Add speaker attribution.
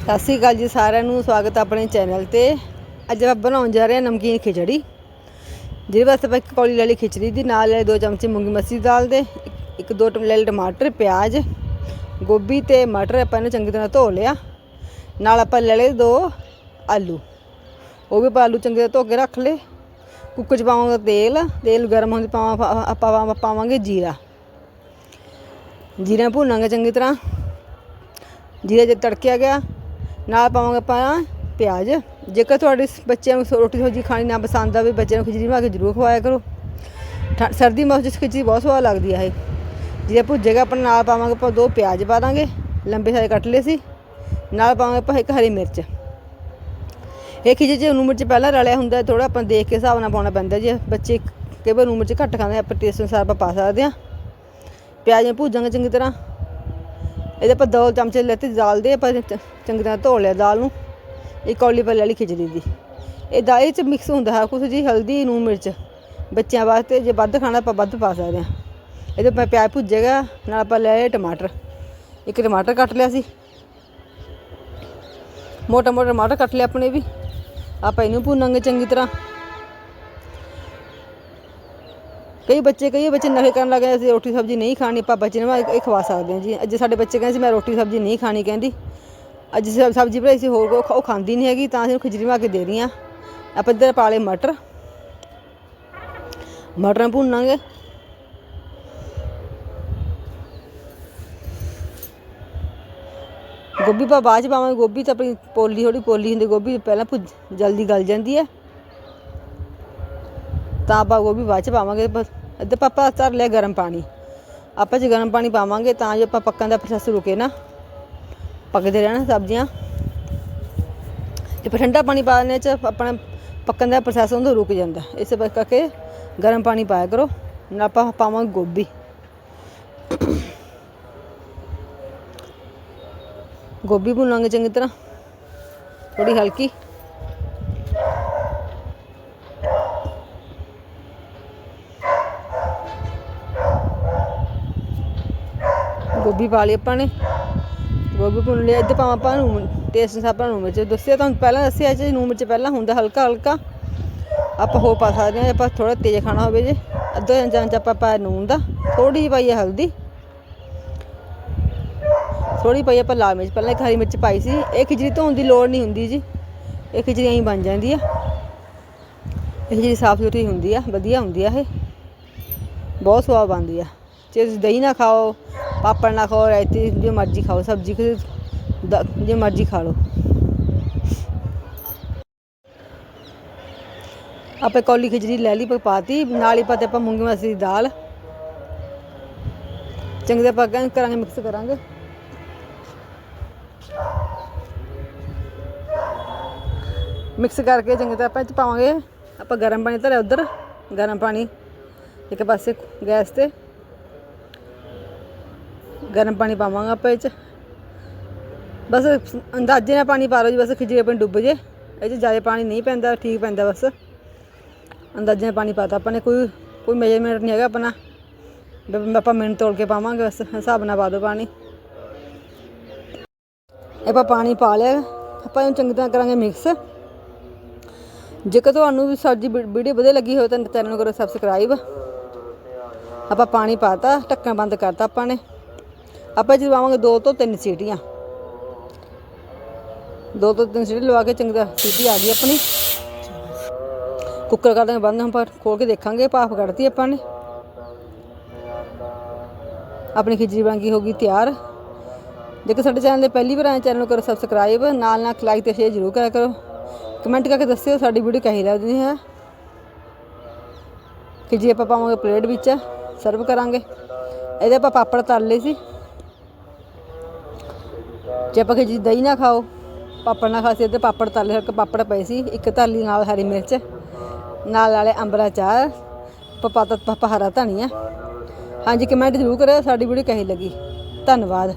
Speaker 1: ਸਤਿ ਸ਼੍ਰੀ ਅਕਾਲ ਜੀ ਸਾਰਿਆਂ ਨੂੰ, ਸਵਾਗਤ ਹੈ ਆਪਣੇ ਚੈਨਲ ਤੇ। ਅੱਜ ਆਪਾਂ ਬਣਾਉਣ ਜਾ ਰਹੇ ਹਾਂ ਨਮਕੀਨ ਖਿਚੜੀ। ਜਿਹਦੇ ਵਾਸਤੇ ਆਪਾਂ ਇੱਕ ਕੌਲੀ ਲੈ ਲਈ ਖਿਚੜੀ ਦੀ, ਨਾਲ ਲੈ ਦੋ ਚਮਚੇ ਮੂੰਗੀ ਮਸਰੀ ਦਾਲ ਦੇ, ਇੱਕ- ਦੋ ਟਮ ਲੈ ਲਏ ਟਮਾਟਰ, ਪਿਆਜ਼, ਗੋਭੀ ਤੇ ਮਟਰ ਆਪਾਂ ਇਹਨੂੰ ਚੰਗੀ ਤਰ੍ਹਾਂ ਧੋ ਲਿਆ। ਨਾਲ ਆਪਾਂ ਲੈ ਲਏ ਦੋ ਆਲੂ। ਉਹ ਵੀ ਆਪਾਂ ਆਲੂ ਚੰਗੀ ਤਰ੍ਹਾਂ ਧੋ ਕੇ ਰੱਖ ਲਏ। ਕੁੱਕਰ 'ਚ ਪਾਵਾਂਗੇ ਤੇਲ ਤੇਲ ਗਰਮ ਹੋਣ 'ਤੇ ਪਾਵਾਂ ਆਪਾਂ ਪਾਵਾਂ- ਪਾਵਾਂਗੇ ਜੀਰਾ। ਜੀਰਾ ਭੁੰਨਾਂਗੇ ਚੰਗੀ ਤਰ੍ਹਾਂ। ਜੀਰਾ ਜੇ ਤੜਕਿਆ ਗਿਆ ਨਾਲ ਪਾਵਾਂਗੇ ਆਪਾਂ ਪਿਆਜ਼। ਜੇਕਰ ਤੁਹਾਡੇ ਬੱਚਿਆਂ ਨੂੰ ਸ- ਰੋਟੀ ਸਬਜ਼ੀ ਖਾਣੀ ਨਾ ਪਸੰਦ ਆਵੇ, ਬੱਚਿਆਂ ਨੂੰ ਖਿਚੜੀ ਬਣਾ ਕੇ ਜ਼ਰੂਰ ਖਵਾਇਆ ਕਰੋ। ਠ- ਸਰਦੀ ਮੌਸਮ 'ਚ ਖਿਚੜੀ ਬਹੁਤ ਸਵਾਦ ਲੱਗਦੀ ਹੈ ਇਹ। ਜੇ ਭੁੱਜੇਗਾ ਆਪਾਂ ਨਾਲ ਪਾਵਾਂਗੇ ਆਪਾਂ ਦੋ ਪਿਆਜ਼ ਪਾ ਦਾਂਗੇ, ਲੰਬੇ ਸਾਰੇ ਕੱਟ ਲਏ ਸੀ। ਨਾਲ ਪਾਵਾਂਗੇ ਆਪਾਂ ਇੱਕ ਹਰੀ ਮਿਰਚ। ਇਹ ਖਿਚੜੀ ਜੇ ਨੂੰ ਮਿਰਚ ਪਹਿਲਾਂ ਰਲਿਆ ਹੁੰਦਾ ਥੋੜਾ ਆਪਾਂ ਦੇਖ ਕੇ ਹਿਸਾਬ ਨਾਲ ਪਾਉਣਾ ਪੈਂਦਾ ਜੇ ਬੱਚੇ ਕਈ ਵਾਰ ਨੂੰ ਮਿਰਚ ਘੱਟ ਖਾਂਦੇ ਆਪਾਂ ਟੇਸਟ ਅਨੁਸਾਰ ਆਪਾਂ ਪਾ ਸਕਦੇ ਹਾਂ। ਪਿਆਜ਼ ਨੂੰ ਭੁੱਜਾਂਗੇ ਚੰਗੀ ਤਰ੍ਹਾਂ। ਇਹਦੇ ਆਪਾਂ ਦੋ ਚਮਚੇ ਲੈਤੇ, ਦਾਲ ਦੇ ਆਪਾਂ ਚੰਗੀ ਤਰ੍ਹਾਂ ਧੋ ਲਿਆ ਦਾਲ ਨੂੰ। ਇੱਕ ਕੌਲੀ ਪੱਲੇ ਵਾਲੀ ਲਈ ਖਿਚੜੀ ਦੀ। ਇਹ ਦਾ ਇਹ ਚ ਮਿਕਸ ਹੁੰਦਾ ਹੈ, ਕੁਛ ਜੀ ਹਲਦੀ ਨੂਨ ਮਿਰਚ। ਬੱਚਿਆਂ ਵਾਸਤੇ ਜੇ ਵੱਧ ਖਾਣਾ, ਆਪਾਂ ਵੱਧ ਪਾ ਸਕਦੇ ਹਾਂ। ਇਹਦੇ ਪਾ ਪਿਆਜ਼ ਭੁੱਜੇਗਾ, ਨਾਲ ਆਪਾਂ ਲੈ ਲਏ ਟਮਾਟਰ। ਇੱਕ ਟਮਾਟਰ ਕੱਟ ਲਿਆ ਸੀ। ਮੋਟਾ ਮੋਟਾ ਟਮਾਟਰ ਕੱਟ ਲਿਆ ਆਪਣੇ ਵੀ। ਆਪਾਂ ਇਹਨੂੰ ਭੁੰਨਾਂਗੇ ਚੰਗੀ ਤਰ੍ਹਾਂ। ਕਈ ਬੱਚੇ ਕਈ ਬੱਚੇ ਨਖਰੇ ਕਰਨ ਲੱਗ ਜਾਂਦੇ ਅਸੀਂ ਰੋਟੀ ਸਬਜ਼ੀ ਨਹੀਂ ਖਾਣੀ, ਆਪਾਂ ਬੱਚੇ ਨੂੰ ਇਹ ਖਵਾ ਸਕਦੇ ਹਾਂ ਜੀ। ਅੱਜ ਸਾਡੇ ਬੱਚੇ ਕਹਿੰਦੇ ਸੀ, ਮੈਂ ਰੋਟੀ ਸਬਜ਼ੀ ਨਹੀਂ ਖਾਣੀ, ਕਹਿੰਦੀ। ਅੱਜ ਸਬਜ਼ੀ ਬਣਾਈ ਸੀ, ਹੋਰ ਉਹ ਉਹ ਖਾਂਦੀ ਨਹੀਂ ਹੈਗੀ, ਤਾਂ ਅਸੀਂ ਉਹਨੂੰ ਖਿਚੜੀ ਬਣਾ ਕੇ ਦੇ ਰਹੀ ਹਾਂ ਆਪਾਂ ਇੱਧਰ ਪਾ ਲਏ ਮਟਰ। ਮਟਰਾਂ ਭੁੰਨਾਂਗੇ। ਗੋਭੀ ਪਾ, ਬਾਅਦ ਚ ਪਾਵਾਂਗੇ ਗੋਭੀ, ਤਾਂ ਆਪਣੀ ਪੋਲੀ ਥੋੜੀ ਪੋਲੀ ਹੁੰਦੀ, ਗੋਭੀ ਪਹਿਲਾਂ ਭੁੱਜ, ਜਲਦੀ ਗਲ ਜਾਂਦੀ ਹੈ। ਤਾਂ ਆਪਾਂ ਗੋਭੀ ਬਾਅਦ ਚ ਪਾਵਾਂਗੇ, ਬਸ ਪਾਪਾ ਧਰ ਲਿਆ ਗਰਮ ਪਾਣੀ। ਆਪਾਂ ਜੇ ਗਰਮ ਪਾਣੀ ਪਾਵਾਂਗੇ ਤਾਂ ਜੋ ਆਪਾਂ ਪੱਕਣ ਦਾ ਪ੍ਰੋਸੈਸ ਰੁਕੇ ਨਾ, ਪੱਕਦੇ ਰਹਿਣਾ ਸਬਜ਼ੀਆਂ। ਜੇ ਠੰਡਾ ਪਾਣੀ ਪਾ ਦਿੰਦੇ ਚ, ਆਪਣਾ ਪੱਕਣ ਦਾ ਪ੍ਰੋਸੈਸ ਹੁੰਦਾ, ਰੁਕ ਜਾਂਦਾ। ਇਸੇ ਕਰਕੇ ਗਰਮ ਪਾਣੀ ਪਾਇਆ ਕਰੋ ਨਾਲ ਆਪਾਂ ਪਾਵਾਂਗੇ ਗੋਭੀ। ਗੋਭੀ ਭੁੰਨਾਂਗੇ ਚੰਗੀ ਤਰ੍ਹਾਂ ਥੋੜੀ ਹਲਕੀ। ਗੋਭੀ ਪਾ ਲਈ ਆਪਾਂ ਨੇ। ਗੋਭੀ ਭੁੰਨ ਲਿਆ। ਇੱਧਰ ਪਾਵਾਂ ਆਪਾਂ ਨੂੰ ਟੇਸਟ ਅਨੁਸਾਰ ਆਪਾਂ ਨੂੰ ਮਿਰਚ ਦੱਸਿਆ। ਤੁਹਾਨੂੰ ਪਹਿਲਾਂ ਦੱਸਿਆ ਜੀ ਨੂੰ ਮਿਰਚ ਪਹਿਲਾਂ ਹੁੰਦਾ ਹਲਕਾ ਹਲਕਾ। ਆਪਾਂ ਹੋ ਪਾ ਸਕਦੇ ਹਾਂ ਜੇ ਆਪਾਂ ਥੋੜਾ ਤੇਜ਼ ਖਾਣਾ ਹੋਵੇ ਜੇ। ਅੱਧਾ ਚਮਚ ਆਪਾਂ ਪਾ ਨੂਨ ਦਾ। ਥੋੜੀ ਜਿਹੀ ਪਾਈ ਹੈ ਹਲਦੀ। ਥੋੜੀ ਪਾਈ ਆਪਾਂ ਲਾਲ ਮਿਰਚ। ਪਹਿਲਾਂ ਇੱਕ ਹਰੀ ਮਿਰਚ ਪਾਈ ਸੀ। ਇਹ ਖਿਚੜੀ ਧੋਣ ਦੀ ਲੋੜ ਨਹੀਂ ਹੁੰਦੀ ਜੀ। ਇਹ ਖਿਚੜੀ ਐਂ ਬਣ ਜਾਂਦੀ ਆ। ਇਹ ਖਿਚੜੀ ਸਾਫ਼ ਸੁਥਰੀ ਹੁੰਦੀ ਆ। ਵਧੀਆ ਹੁੰਦੀ ਆ ਇਹ। ਬਹੁਤ ਸਵਾਦ ਬਣਦੀ ਆ। ਜੇ ਤੁਸੀਂ ਦਹੀਂ ਨਾ ਖਾਓ ਪਾਪੜ ਨਾ ਖਾਓ ਰਾਇਤੀ ਜੋ ਮਰਜ਼ੀ ਖਾਓ, ਸਬਜ਼ੀ ਖਿ- ਦ- ਜੋ ਮਰਜ਼ੀ ਖਾ ਲਓ। ਆਪੇ ਕੌਲੀ ਖਿਚੜੀ ਲੈ ਲਈ ਪਾਤੀ ਨਾਲ ਹੀ ਪਾਤੇ ਆਪਾਂ ਮੂੰਗੀ ਮਸਰੀ ਦੀ ਦਾਲ। ਚੰਗੀ ਤਰ੍ਹਾਂ ਆਪਾਂ ਕਰਾਂਗੇ, ਮਿਕਸ ਕਰਾਂਗੇ। ਮਿਕਸ ਕਰਕੇ ਚੰਗੀ ਤਰ੍ਹਾਂ ਆਪਾਂ ਇਹ 'ਚ ਪਾਵਾਂਗੇ। ਆਪਾਂ ਗਰਮ ਪਾਣੀ ਧਰਿਆ ਉਧਰ, ਗਰਮ ਪਾਣੀ। ਇੱਕ ਪਾਸੇ ਗੈਸ ਤੇ। ਗਰਮ ਪਾਣੀ ਪਾਵਾਂਗਾ ਆਪਾਂ ਇਹ 'ਚ। ਬਸ ਅੰਦਾਜ਼ੇ ਨਾਲ ਪਾਣੀ ਪਾ ਲਓ ਜੀ, ਬਸ ਖਿਚੜੀ ਆਪਣੀ ਡੁੱਬ ਜੇ। ਇਹ 'ਚ ਜ਼ਿਆਦਾ ਪਾਣੀ ਨਹੀਂ ਪੈਂਦਾ, ਠੀਕ ਪੈਂਦਾ ਬਸ। ਅੰਦਾਜ਼ੇ ਨਾਲ ਪਾਣੀ ਪਾਤਾ ਆਪਾਂ ਨੇ, ਕੋਈ ਕੋਈ ਮੇਜਰਮੈਂਟ ਨਹੀਂ ਹੈਗਾ ਆਪਣਾ। ਆਪਾਂ ਮਿੰਟ ਤੋੜ ਕੇ ਪਾਵਾਂਗੇ, ਬਸ ਹਿਸਾਬ ਨਾਲ ਪਾ ਦਿਓ ਪਾਣੀ। ਆਪਾਂ ਪਾਣੀ ਪਾ ਲਿਆ, ਆਪਾਂ ਇਹਨੂੰ ਚੰਗੀ ਤਰ੍ਹਾਂ ਕਰਾਂਗੇ ਮਿਕਸ ਜੇਕਰ ਤੁਹਾਨੂੰ ਵੀ ਸਾਡੀ ਵੀਡੀਓ ਵਧੀਆ ਲੱਗੀ ਹੋਵੇ ਤਾਂ ਚੈਨਲ ਨੂੰ ਕਰੋ ਸਬਸਕ੍ਰਾਈਬ ਆਪਾਂ ਪਾਣੀ ਪਾਤਾ, ਢੱਕਣ ਬੰਦ ਕਰਤਾ ਆਪਾਂ ਨੇ। ਆਪਾਂ ਜੀ ਲਵਾਵਾਂਗੇ ਦੋ ਤੋਂ ਤਿੰਨ ਸੀਟੀਆਂ। ਦੋ ਤੋਂ ਤਿੰਨ ਸੀਟੀ ਲਵਾ ਕੇ ਚੰਗੀ ਤਰ੍ਹਾਂ ਸੀਟੀ ਆ ਗਈ ਆਪਣੀ। ਕੁੱਕਰ ਕਰ ਦਾਂਗੇ ਬੰਦ ਪਰ ਖੋਲ ਕੇ ਦੇਖਾਂਗੇ, ਭਾਫ ਕੱਢਤੀ ਆਪਾਂ ਨੇ। ਆਪਣੀ ਖਿਚੜੀ ਬਣ ਗਈ ਹੋ ਗਈ ਤਿਆਰ। ਜੇਕਰ ਸਾਡੇ ਚੈਨਲ ਦੇ ਪਹਿਲੀ ਵਾਰ ਆਏ ਚੈਨਲ ਨੂੰ ਕਰੋ ਸਬਸਕ੍ਰਾਈਬ ਨਾਲ ਨਾਲ ਲਾਈਕ ਤੇ ਸ਼ੇਅਰ ਜ਼ਰੂਰ ਕਰਿਆ ਕਰੋ। ਕਮੈਂਟ ਕਰਕੇ ਦੱਸਿਓ ਸਾਡੀ ਵੀਡੀਓ ਕਹੀ ਲੱਗਦੀ ਹੈ। ਕਿ ਜੀ ਆਪਾਂ ਪਾਵਾਂਗੇ ਪਲੇਟ ਵਿੱਚ ਸਰਵ ਕਰਾਂਗੇ। ਇਹਦੇ ਆਪਾਂ ਪਾਪੜ ਤਲ ਲਏ ਸੀ। ਜੇ ਆਪਾਂ ਕਿ ਜੀ ਦਹੀਂ ਨਾ ਖਾਓ, ਪਾਪੜ ਨਾ ਖਾ ਸੀ ਤੇ ਪਾਪੜ ਤਲ ਲਏ ਪਾਪੜ ਪਏ ਸੀ, ਇੱਕ ਤਾਲੀ ਨਾਲ ਹਰੀ ਮਿਰਚ, ਨਾਲ ਵਾਲੇ ਅੰਬਰਾ ਚਾਰ ਪਪਾਤਾ ਪਪਾ ਹਰਾ ਧਨੀਆ। ਹਾਂਜੀ ਕਮੈਂਟ ਜ਼ਰੂਰ ਕਰਿਓ, ਸਾਡੀ ਵੀਡੀਓ ਕਹੀ ਲੱਗੀ? ਧੰਨਵਾਦ।